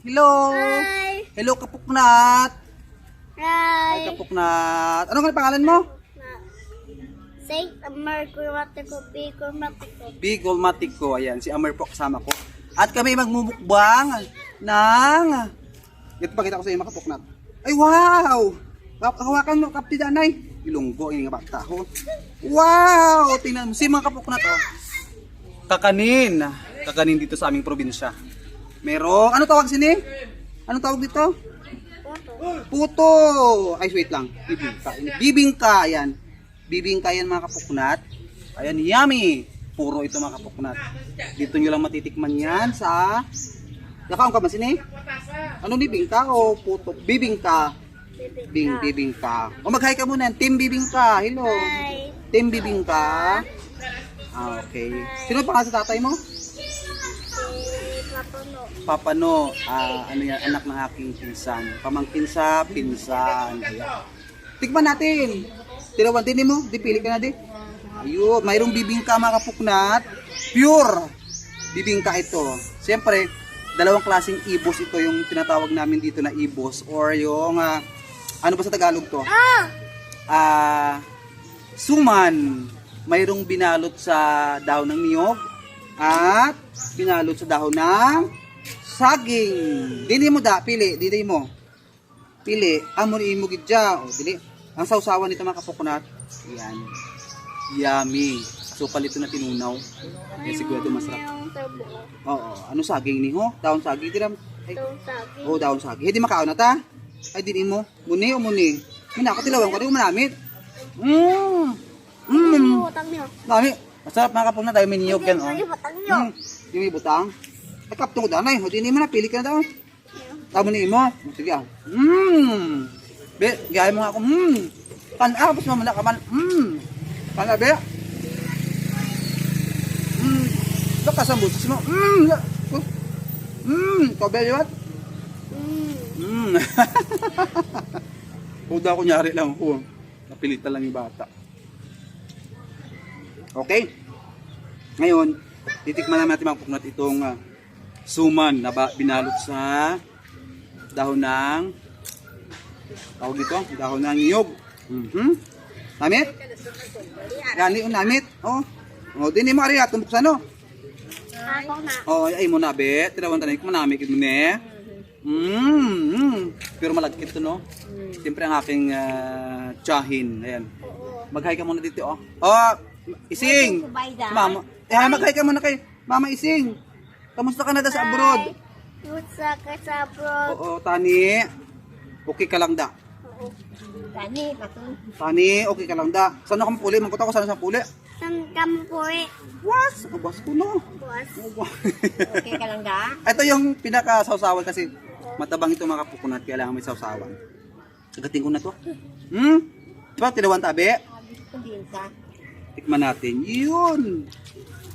Hello. Hi! Hello, Kapuknat. Hi, Hi! Kapuknat. Ano nga pangalan mo? Saint Amar Kurmatiko, B. Kurmatiko. Bigol Matiko. Ayan, si Amer po kasama ko. At kami magmumukbang ng... Ito pakita ko sa iyo, mga Kapuknat. Ay, wow! Hawakan mo, Kapti Danay. Ilunggo, yung nga bata ko. Wow! Tingnan mo, si mga Kapuknat, oh. Kakanin. Kakanin dito sa aming probinsya. Merong, ano tawag sini? Anong tawag dito? Oto. Puto! Ay, wait lang. Bibingka. Bibingka, yan. Bibingka yan mga kapuknat. Ayan, yummy! Puro ito mga kapuknat. Dito nyo lang matitikman yan sa... Yakaon ka ba sini? Ano ni bingka o puto? Bibingka. Bing, bibingka. O mag-hi ka muna. Team Bibingka. Hello. Hi! Team Bibingka. Ah, okay. Sino pa sa tatay mo? Papano, ah, ano yan, anak ng aking pinsan. Pamangkin sa pinsan. Ayan. Tikman natin. Tirawan din mo, di pili ka na di. Ayun, mayroong bibingka mga kapuknat. Pure bibingka ito. Siyempre, dalawang klaseng ibos ito yung tinatawag namin dito na ibos or yung ah, ano ba sa Tagalog to? Ah! ah suman mayroong binalot sa dahon ng niyog at binalot sa dahon ng saging. Dili mo da pili dili mo. Pili amo ni imo gidya o dili. Ang sausawan nito mga kapukunat yan. Yummy. So palito na tinunaw. Eh sigurado masarap. Oo ano saging ni ho? Dahon saging dira ay Itong sabi. oh dahon saging. Hindi makaon na ta? Ay dili mo muni o muni. Mina ako tilawan ko rin manamit. Mmm. Mmm. Dami. Masarap mga kapag na tayo miniyog yan. Oh. Yung utang niyo. Mm. Yung may butang. Ay kaptong ko danay. O di mo na. Pili ka na daw. Tama ni mo. Sige ah. Mmm. Be, gaya mo nga ako. Mmm. Kan-ah. Basta mamala ka man. Mmm. Kan-ah, be. Mmm. Baka sa butis mo. Mmm. Mmm. Ikaw, be, yun? Mm. Mm. Huda kunyari lang ako. Napilitan lang yung bata. Okay. Ngayon, titikman naman natin mga puknat itong ah, suman na binalot sa dahon ng tawag dito, dahon ng niyog. Mhm. Namit? Gani yung namit. Oh. Oh, din mo ari atong no. Na. Oh, ay mo na be. Tirawan tanig ko manamig mo ne. Mm, mm. Pero malagkit to no. Siyempre ang aking ah, tsahin. Ayan. Mag-hi ka muna dito oh. Oh, Ising. Si Mama. Eh, mag-hi ka muna kay Mama Ising. Kamusta ka na da sa abroad? Kutsa ka sa abroad. Oo, Tani. Okay ka lang da. Oo. Gani, patun. Tani, okay ka lang da. Saan ako puli? Mangkot ako saan sa puli? San kampuri. Was, abas ko no. Buwas. Okay ka lang da? Ito yung pinaka-sausawan kasi matabang ito mga kapukunat, kailangan may sausawan. Sagatin ko na to. Hmm? Diba, tinawan tabi? Hindi ka. Tikman natin. Yun.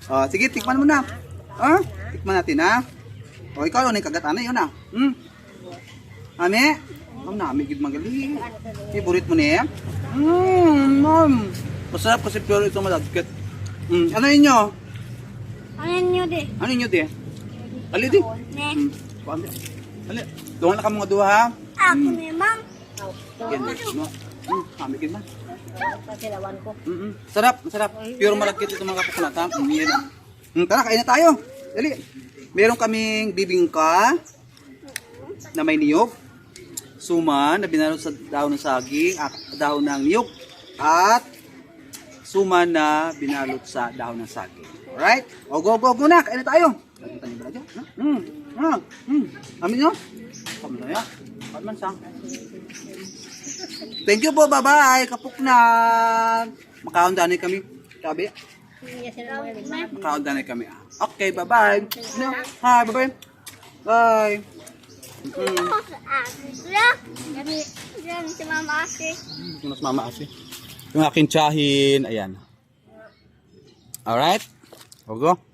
Oh, sige, tikman mo na. Ah, tikman natin ha. O, ikaw, ano yung kagat? Ano yun ah? Hmm? Ame? Ang nami, gid magaling. Favorite mo niya? Hmm, ma'am. Masarap kasi pure ito malagkit. Hmm, ano yun nyo? Ano nyo di? Ano yun di? Ali di. Ne. Pambi. Ali. Doon na ka mga duha ha. Ako ni ma'am. Yan. No. Hmm, kami. Pasilawan ko. Mm Sarap, masarap. Pure malagkit ito mga kapukunat ha. Mm, yan. Hmm, tara, kain na tayo. Dali. Meron kaming bibingka na may niyog. Suman na binalot sa dahon ng saging, at dahon ng niyog. At suman na binalot sa dahon ng saging. Alright? O go, go, go na. Kain na tayo. Lagi tayo? Hmm. Hmm. Hmm. Amin nyo? Yan. Kami man sang. Thank you po. Bye-bye. Kapuknan. Makaundanay kami. Sabi. Makaundanay kami. Okay, bye-bye. No. Hi, bye-bye. Bye. Mm. Diyan si Mama Asi. Mas mama kasi. Yung aking tsahin. Ayan. Alright. Ogo.